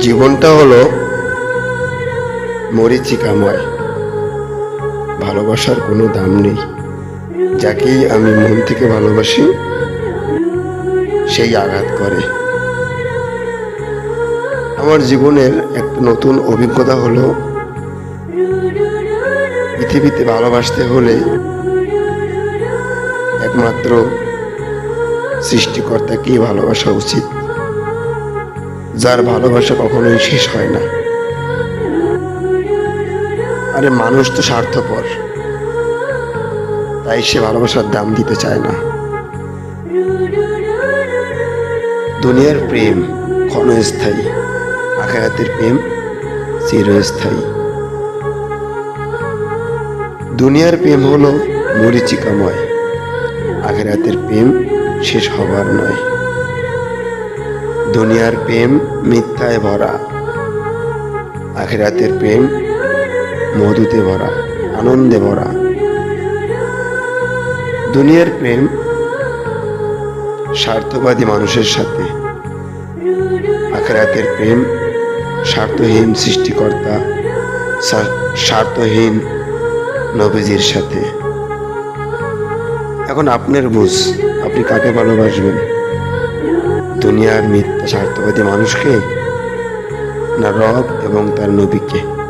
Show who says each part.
Speaker 1: জীবনটা হলো মরিচিকাময়। ভালোবাসার কোনো দাম নেই। যাকেই আমি মন থেকে ভালোবাসি, সেই আঘাত করে। আমার জীবনের একটা নতুন অভিজ্ঞতা হলো, পৃথিবীতে ভালোবাসতে হলে একমাত্র সৃষ্টিকর্তাকেই ভালোবাসা উচিত। যার ভালোবাসা কখনোই শেষ হয় না। আরে মানুষ তো স্বার্থপর। তাই সে ভালোবাসার দাম দিতে চায় না। দুনিয়ার প্রেম ক্ষণস্থায়ী আখায়াতের প্রেম চিরস্থায়ী। দুনিয়ার প্রেম হলো মরিচিকাময়, আখেরাতের প্রেম শেষ হবার নয়। দুনিয়ার প্রেম মিথ্যায় ভরা। আখেরাতের প্রেম মধুতে ভরা, আনন্দে ভরা। দুনিয়ার প্রেম স্বার্থবাদী মানুষের সাথে। আখেরাতের প্রেম স্বার্থহীন সৃষ্টিকর্তা স্বার্থহীন নবীজির সাথে। এখন আপনার বুঝ, আপনি কাকে ভালোবাসবেন? দুনিয়ার মিথ্যা স্বার্থবাদী মানুষকে না রব এবং তার নবীকে।